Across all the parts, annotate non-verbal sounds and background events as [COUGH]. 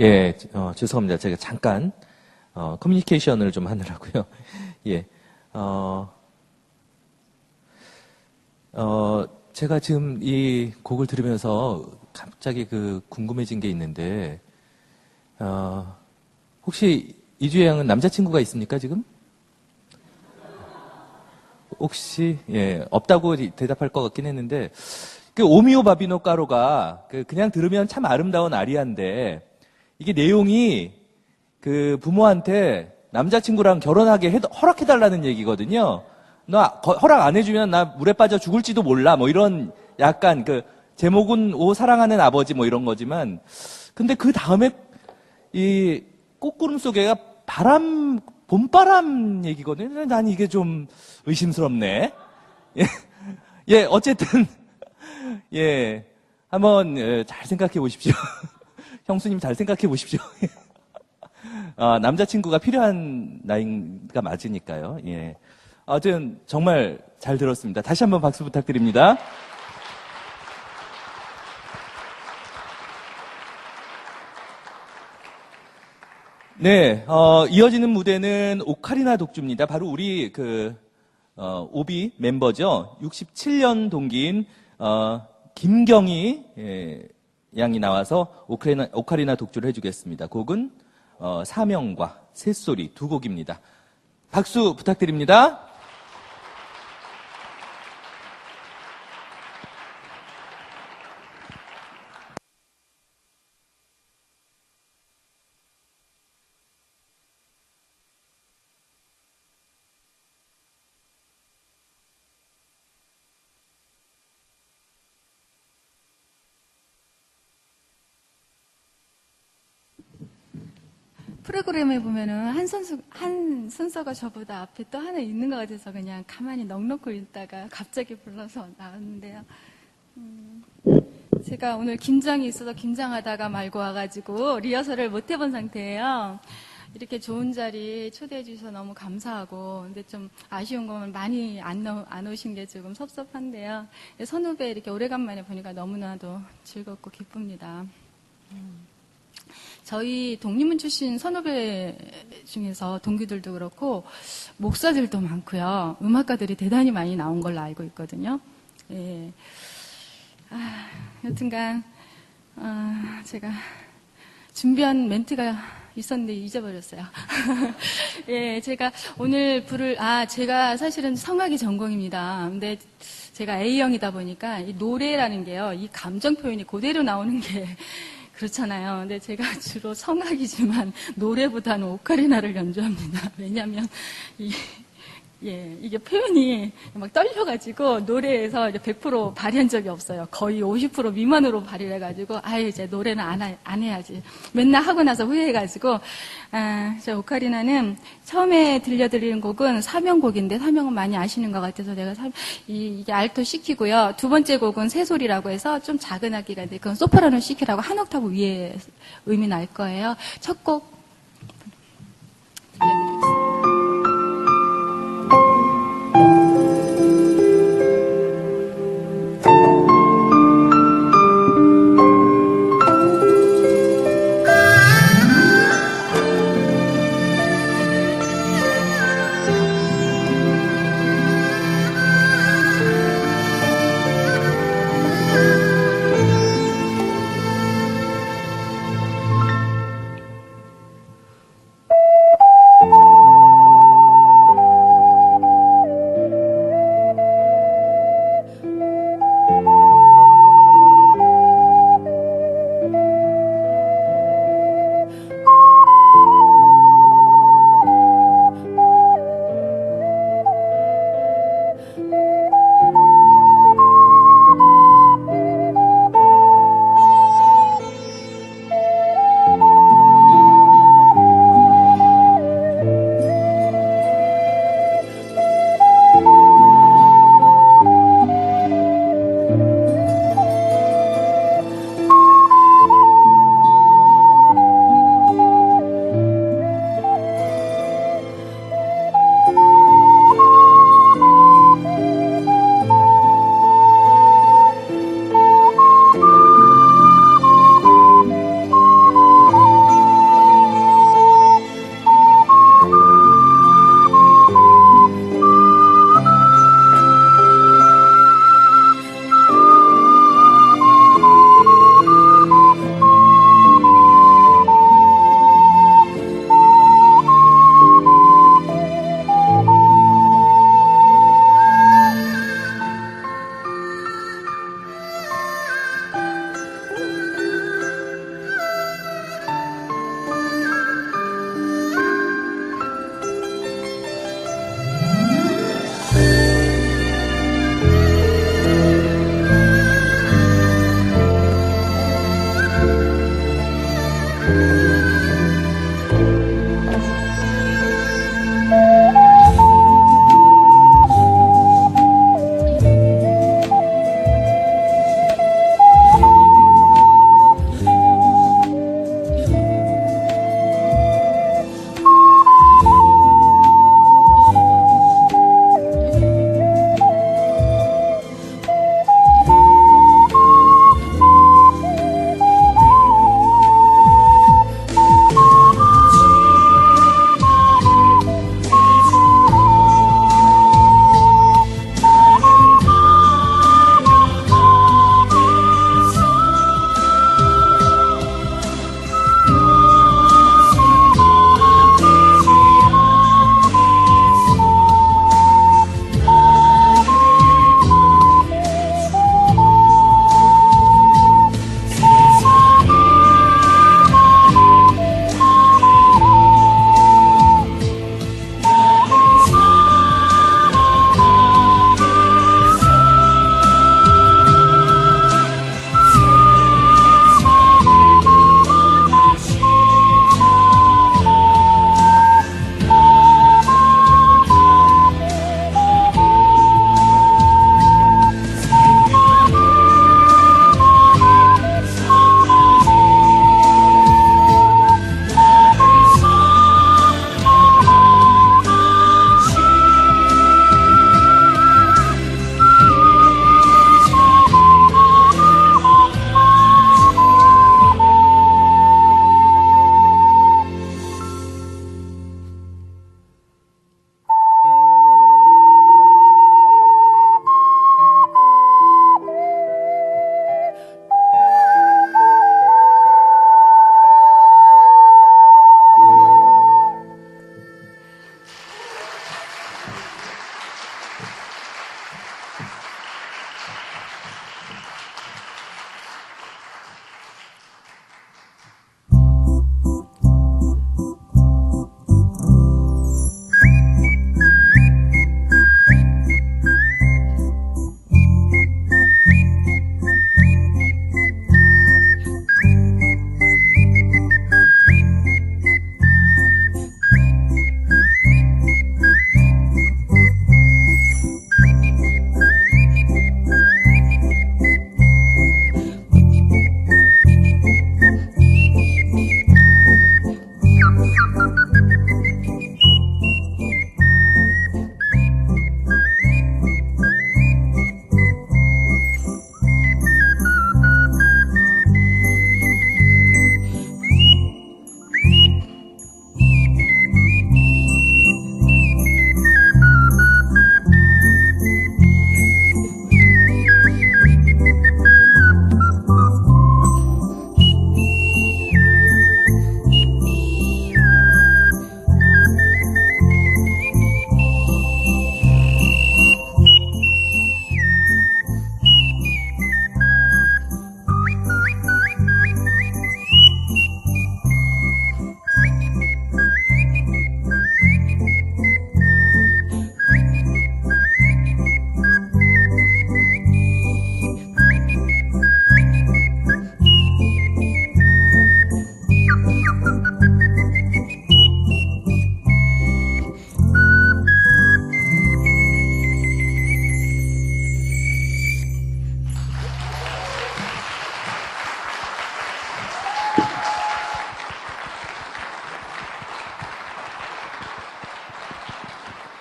예, 어, 죄송합니다. 제가 잠깐 어, 커뮤니케이션을 좀 하느라고요. [LAUGHS] 예, 어, 어, 제가 지금 이 곡을 들으면서 갑자기 그 궁금해진 게 있는데, 어, 혹시 이주혜 양은 남자친구가 있습니까, 지금? 혹시, 예, 없다고 대답할 것 같긴 했는데, 그 오미오 바비노 까로가 그 그냥 들으면 참 아름다운 아리아인데, 이게 내용이 그 부모한테 남자친구랑 결혼하게 해, 허락해달라는 얘기거든요. 너 허락 안 해주면 나 물에 빠져 죽을지도 몰라. 뭐 이런 약간 그 제목은 오 사랑하는 아버지 뭐 이런 거지만 근데 그 다음에 이 꽃구름 속에가 바람 봄바람 얘기거든요. 난 이게 좀 의심스럽네. 예, [LAUGHS] 예 어쨌든 [LAUGHS] 예 한번 예, 잘 생각해 보십시오. [LAUGHS] 형수님 잘 생각해 보십시오. [LAUGHS] 아, 남자친구가 필요한 나이가 맞으니까요. 예. 아무튼 정말 잘 들었습니다. 다시 한번 박수 부탁드립니다. 네, 어, 이어지는 무대는 오카리나 독주입니다. 바로 우리 그 어, 오비 멤버죠. 67년 동기인 어, 김경희 예, 양이 나와서 오카리나, 오카리나 독주를 해주겠습니다. 곡은 어, 사명과 새소리 두 곡입니다. 박수 부탁드립니다. 프로그램에 보면은 한 선수 한 순서가 저보다 앞에 또 하나 있는 것 같아서 그냥 가만히 넉넉히 있다가 갑자기 불러서 나왔는데요. 음, 제가 오늘 김장이 있어서 김장하다가 말고 와가지고 리허설을 못 해본 상태예요. 이렇게 좋은 자리 초대해 주셔서 너무 감사하고 근데 좀 아쉬운 건 많이 안, 안 오신 게 조금 섭섭한데요. 선후배 이렇게 오래간만에 보니까 너무나도 즐겁고 기쁩니다. 음. 저희 독립문 출신 선후배 중에서 동기들도 그렇고 목사들도 많고요. 음악가들이 대단히 많이 나온 걸로 알고 있거든요. 예. 아, 여튼간 아, 제가 준비한 멘트가 있었는데 잊어버렸어요. [LAUGHS] 예, 제가 오늘 부를 아 제가 사실은 성악이 전공입니다. 근데 제가 A형이다 보니까 이 노래라는 게요, 이 감정 표현이 그대로 나오는 게 그렇잖아요. 근데 제가 [LAUGHS] 주로 성악이지만 노래보다는 오카리나를 연주합니다. 왜냐하면 이 예, 이게 표현이 막 떨려가지고 노래에서 이제 100% 발휘한 적이 없어요. 거의 50% 미만으로 발휘를 해가지고 아유 이제 노래는 안, 하, 안 해야지. 맨날 하고 나서 후회해가지고 아, 저 오카리나는 처음에 들려드리는 곡은 사명곡인데 사명은 많이 아시는 것 같아서 내가 사, 이, 이게 알토 시키고요. 두 번째 곡은 새소리라고 해서 좀 작은 악기가 있는데 그건 소프라노 시키라고 한 옥타브 위에 의미 날 거예요. 첫 곡 들려드리겠습니다.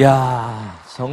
야, 정